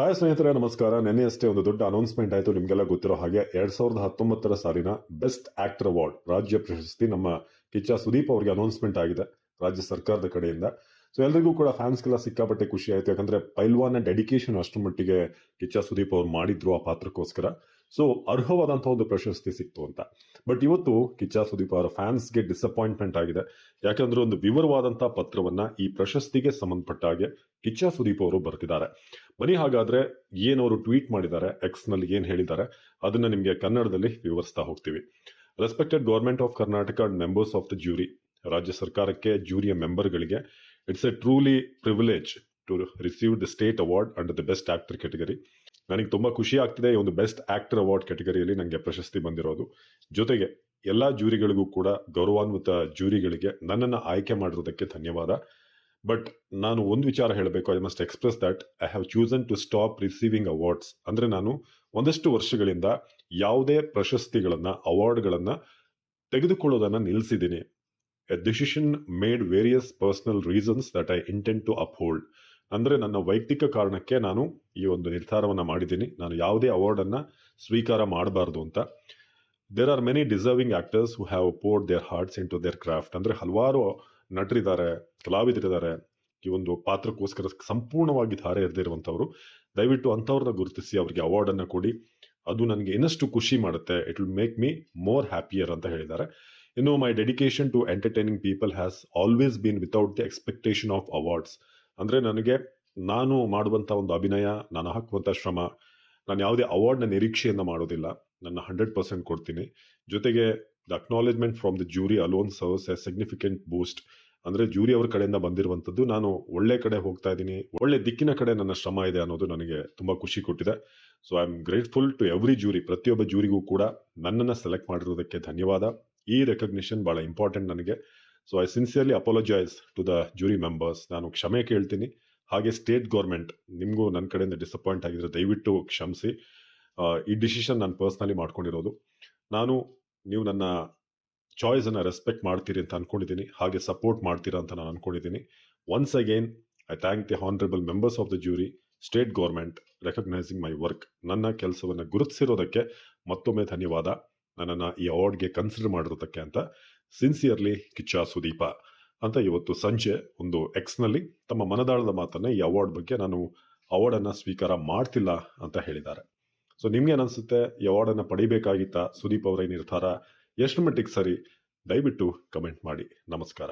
Hi ಸ್ನೇಹಿತರೆ, ನಮಸ್ಕಾರ. ನಿನ್ನೆ ಅಷ್ಟೇ ಒಂದು ದೊಡ್ಡ ಅನೌನ್ಸ್ಮೆಂಟ್ ಆಯಿತು. ನಿಮಗೆಲ್ಲ ಗೊತ್ತಿರೋ ಹಾಗೆ ಎರಡ್ ಸಾವಿರದ ಹತ್ತೊಂಬತ್ತರ ಸಾಲಿನ ಬೆಸ್ಟ್ ಆಕ್ಟರ್ ಅವಾರ್ಡ್ ರಾಜ್ಯ ಪ್ರಶಸ್ತಿ ನಮ್ಮ ಕಿಚ್ಚ ಸುದೀಪ್ ಅವರಿಗೆ ಅನೌನ್ಸ್ಮೆಂಟ್ ಆಗಿದೆ ರಾಜ್ಯ ಸರ್ಕಾರದ ಕಡೆಯಿಂದ. ಸೊ ಎಲ್ರಿಗೂ ಕೂಡ ಫ್ಯಾನ್ಸ್ಗೆಲ್ಲ ಸಿಕ್ಕಾಪಟ್ಟೆ ಖುಷಿ ಆಯ್ತು. ಯಾಕಂದ್ರೆ ಪೈಲ್ವಾನ ಡೆಡಿಕೇಶನ್ ಅಷ್ಟು ಮಟ್ಟಿಗೆ ಕಿಚ್ಚ ಸುದೀಪ್ ಅವ್ರು ಮಾಡಿದ್ರು ಆ ಪಾತ್ರಕ್ಕೋಸ್ಕರ. ಸೊ ಅರ್ಹವಾದಂತಹ ಒಂದು ಪ್ರಶಸ್ತಿ ಸಿಕ್ತು ಅಂತ. ಬಟ್ ಇವತ್ತು ಕಿಚ್ಚ ಸುದೀಪ್ ಅವರ ಫ್ಯಾನ್ಸ್ಗೆ ಡಿಸಪಾಯಿಂಟ್ಮೆಂಟ್ ಆಗಿದೆ. ಯಾಕೆಂದ್ರೆ ಒಂದು ವಿವರವಾದಂತಹ ಪತ್ರವನ್ನ ಈ ಪ್ರಶಸ್ತಿಗೆ ಸಂಬಂಧಪಟ್ಟ ಹಾಗೆ ಕಿಚ್ಚ ಸುದೀಪ್ ಅವರು ಬರ್ತಿದ್ದಾರೆ. ಬನ್ನಿ ಹಾಗಾದ್ರೆ ಏನವರು ಟ್ವೀಟ್ ಮಾಡಿದ್ದಾರೆ ಎಕ್ಸ್ನಲ್ಲಿ ಏನ್ ಹೇಳಿದ್ದಾರೆ, ಅದನ್ನ ನಿಮಗೆ ಕನ್ನಡದಲ್ಲಿ ವಿವರಿಸ್ತಾ ಹೋಗ್ತೀವಿ. Respected government of Karnataka and members of the jury ರಾಜ್ಯ ಸರ್ಕಾರಕ್ಕೆ ಜ್ಯೂರಿಯ ಮೆಂಬರ್ಗಳಿಗೆ it's a truly privilege to receive the state award under the best actor category ನನಗೆ ತುಂಬ ಖುಷಿ ಆಗ್ತಿದೆ ಈ ಒಂದು ಬೆಸ್ಟ್ ಆಕ್ಟರ್ ಅವಾರ್ಡ್ ಕ್ಯಾಟಗರಿಯಲ್ಲಿ ನನಗೆ ಪ್ರಶಸ್ತಿ ಬಂದಿರೋದು. ಜೊತೆಗೆ ಎಲ್ಲ ಜೂರಿಗಳಿಗೂ ಕೂಡ ಗೌರವಾನ್ವಿತ ಜೂರಿಗಳಿಗೆ ನನ್ನನ್ನು ಆಯ್ಕೆ ಮಾಡಿರೋದಕ್ಕೆ ಧನ್ಯವಾದ. ಬಟ್ ನಾನು ಒಂದು ವಿಚಾರ ಹೇಳಬೇಕು I must express that I have chosen to stop receiving awards ಅಂದರೆ ನಾನು ಒಂದಷ್ಟು ವರ್ಷಗಳಿಂದ ಯಾವುದೇ ಪ್ರಶಸ್ತಿಗಳನ್ನು ಅವಾರ್ಡ್ಗಳನ್ನು ತೆಗೆದುಕೊಳ್ಳೋದನ್ನು ನಿಲ್ಲಿಸಿದ್ದೀನಿ a decision made various personal reasons that I intent to uphold ಅಂದ್ರೆ ನನ್ನ ವೈಯಕ್ತಿಕ ಕಾರಣಕ್ಕೆ ನಾನು ಈ ಒಂದು ನಿರ್ಧಾರವನ್ನ ಮಾಡಿದ್ದೀನಿ. ನಾನು ಯಾವುದೇ ಅವಾರ್ಡ್ ಅನ್ನ ಸ್ವೀಕಾರ ಮಾಡಬಾರ್ದು ಅಂತ. There are many deserving actors who have poured their hearts in to their craft ಅಂದ್ರೆ ಹಲವಾರು ನಟರಿದ್ದಾರೆ, ಕಲಾವಿದರಿದ್ದಾರೆ. ಈ ಒಂದು ಪಾತ್ರಕ್ಕೋಸ್ಕರ ಸಂಪೂರ್ಣವಾಗಿ ಧಾರೆ ಎರೆದಿರುವಂಥವ್ರು ದಯವಿಟ್ಟು ಅಂಥವ್ರನ್ನ ಗುರುತಿಸಿ, ಅವರಿಗೆ ಅವಾರ್ಡ್ ಅನ್ನ ಕೊಡಿ. ಅದು ನನಗೆ ಇನ್ನಷ್ಟು ಖುಷಿ ಮಾಡುತ್ತೆ. It will make me more happier ಅಂತ ಹೇಳಿದ್ದಾರೆ. ಇನ್ನು my dedication to entertaining people has always been without the expectation of awards ಅಂದ್ರೆ ನನಗೆ ನಾನು ಮಾಡುವಂಥ ಒಂದು ಅಭಿನಯ, ನಾನು ಹಾಕುವಂಥ ಶ್ರಮ, ನಾನು ಯಾವುದೇ ಅವಾರ್ಡ್ನ ನಿರೀಕ್ಷೆಯನ್ನು ಮಾಡೋದಿಲ್ಲ. ನನ್ನ ಹಂಡ್ರೆಡ್ ಪರ್ಸೆಂಟ್ ಕೊಡ್ತೀನಿ. ಜೊತೆಗೆ the acknowledgement from the jury alone serves a significant boost ಅಂದ್ರೆ ಜ್ಯೂರಿ ಅವರ ಕಡೆಯಿಂದ ಬಂದಿರುವಂಥದ್ದು ನಾನು ಒಳ್ಳೆ ಕಡೆ ಹೋಗ್ತಾ ಇದ್ದೀನಿ. ಒಳ್ಳೆ ದಿಕ್ಕಿನ ಕಡೆ ನನ್ನ ಶ್ರಮ ಇದೆ ಅನ್ನೋದು ನನಗೆ ತುಂಬಾ ಖುಷಿ ಕೊಟ್ಟಿದೆ. So I am grateful to every jury ಪ್ರತಿಯೊಬ್ಬ ಜ್ಯೂರಿಗೂ ಕೂಡ ನನ್ನನ್ನು ಸೆಲೆಕ್ಟ್ ಮಾಡಿರೋದಕ್ಕೆ ಧನ್ಯವಾದ. ಈ ರೆಕಗ್ನಿಷನ್ ಬಹಳ ಇಂಪಾರ್ಟೆಂಟ್ ನನಗೆ. So I sincerely apologise to the jury members ನಾನು ಕ್ಷಮೆ ಕೇಳ್ತೀನಿ. ಹಾಗೆ ಸ್ಟೇಟ್ ಗೌರ್ಮೆಂಟ್ ನಿಮಗೂ ನನ್ನ ಕಡೆಯಿಂದ ಡಿಸಪಾಯಿಂಟ್ ಆಗಿದ್ರೆ ದಯವಿಟ್ಟು ಕ್ಷಮಿಸಿ. ಈ ಡಿಸಿಷನ್ ನಾನು ಪರ್ಸ್ನಲಿ ಮಾಡ್ಕೊಂಡಿರೋದು. ನಾನು, ನೀವು ನನ್ನ ಚಾಯ್ಸನ್ನು ರೆಸ್ಪೆಕ್ಟ್ ಮಾಡ್ತೀರಿ ಅಂತ ಅನ್ಕೊಂಡಿದ್ದೀನಿ. ಹಾಗೆ ಸಪೋರ್ಟ್ ಮಾಡ್ತೀರಾ ಅಂತ ನಾನು ಅಂದ್ಕೊಂಡಿದ್ದೀನಿ once again I thank the honourable members of the jury state government recognising my work ನನ್ನ ಕೆಲಸವನ್ನು ಗುರುತಿಸಿರೋದಕ್ಕೆ ಮತ್ತೊಮ್ಮೆ ಧನ್ಯವಾದ. ನನ್ನನ್ನು ಈ ಅವಾರ್ಡ್ಗೆ ಕನ್ಸಿಡರ್ ಮಾಡಿರೋದಕ್ಕೆ ಅಂತ. ಸಿನ್ಸಿಯರ್ಲಿ ಕಿಚ್ಚ ಸುದೀಪ. ಅಂತ ಇವತ್ತು ಸಂಜೆ ಒಂದು ಎಕ್ಸ್ನಲ್ಲಿ ತಮ್ಮ ಮನದಾಳದ ಮಾತನ್ನ ಈ ಅವಾರ್ಡ್ ಬಗ್ಗೆ ನಾನು ಅವಾರ್ಡನ್ನು ಸ್ವೀಕಾರ ಮಾಡ್ತಿಲ್ಲ ಅಂತ ಹೇಳಿದ್ದಾರೆ. ಸೊ, ನಿಮ್ಗೆ ಅನಿಸುತ್ತೆ ಈ ಅವಾರ್ಡನ್ನು ಪಡಿಬೇಕಾಗಿತ್ತ ಸುದೀಪ್ ಅವರ ಈ ನಿರ್ಧಾರ? ಎಷ್ಟು ಮಟ್ಟಿಗೆ ಸರಿ? ದಯವಿಟ್ಟು ಕಮೆಂಟ್ ಮಾಡಿ. ನಮಸ್ಕಾರ.